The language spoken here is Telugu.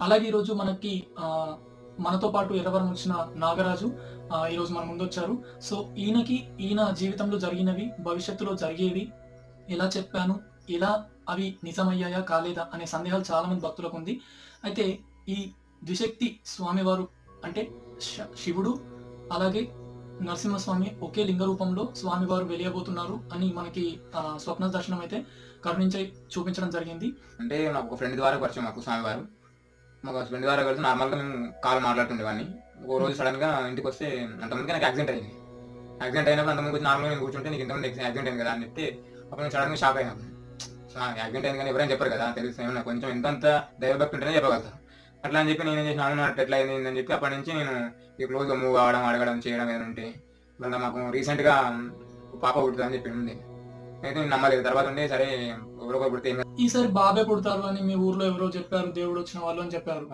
అలాగే ఈరోజు మనకి మనతో పాటు ఎర్రవరం వచ్చిన నాగరాజు ఈరోజు మన ముందు వచ్చారు సో ఈయనకి ఈయన జీవితంలో జరిగినవి భవిష్యత్తులో జరిగేవి ఎలా చెప్పాను ఎలా అవి నిజమయ్యాయా కాలేదా అనే సందేహాలు చాలామంది భక్తులకు ఉంది. అయితే ఈ ద్విశక్తి స్వామివారు అంటే శ- శివుడు అలాగే నరసింహస్వామి ఒకే లింగ రూపంలో స్వామివారు వెలియబోతున్నారు అని మనకి స్వప్న దర్శనం అయితే కరుణించి చూపించడం జరిగింది. అంటే నాకు ఒక ఫ్రెండ్ ద్వారా పరిచయం మాకు స్వామివారు. మాకు ఫ్రెండ్ ద్వారా కలిసి నార్మల్గా మేము కాల్ మాట్లాడుతుండేవాడిని. ఒక రోజు సడన్గా ఇంటికి వస్తే అంతమందికి నాకు యాక్సిడెంట్ అయింది. యాక్సిడెంట్ అయినప్పుడు అంతమంది వచ్చి నార్మల్గా నేను కూర్చుంటే నీకు ఇంతమంది యాక్సిడెంట్ అయింది కదా అని చెప్తే అప్పుడు నేను సడన్గా షాక్ అయినా. యాక్సిడెంట్ అయింది కానీ ఎవరైనా చెప్పారు కదా తెలుసు ఏమన్నా కొంచెం ఎంతంత దైవభక్తి ఉంటేనే చెప్పగలుగుతారు అట్లా అని చెప్పి నేను ఏం చేసిన అవును ఎట్లా అయింది అని చెప్పి అప్పటి నుంచి నేను ఈ క్లోజ్గా మూవ్ అవడం అడగడం చేయడం ఏదైనా ఉంటే మళ్ళీ మాకు రీసెంట్గా పాప పుడుతుందని చెప్పి ఉంది అయితే నేను నమ్మలేదు. తర్వాత ఉండే సరే ఎవరొకరు పుడితే ఈసారి బాబే పుడతారు అని మీ ఊర్లో ఎవరో చెప్పారు దేవుడు వచ్చిన వాళ్ళు అని చెప్పారు.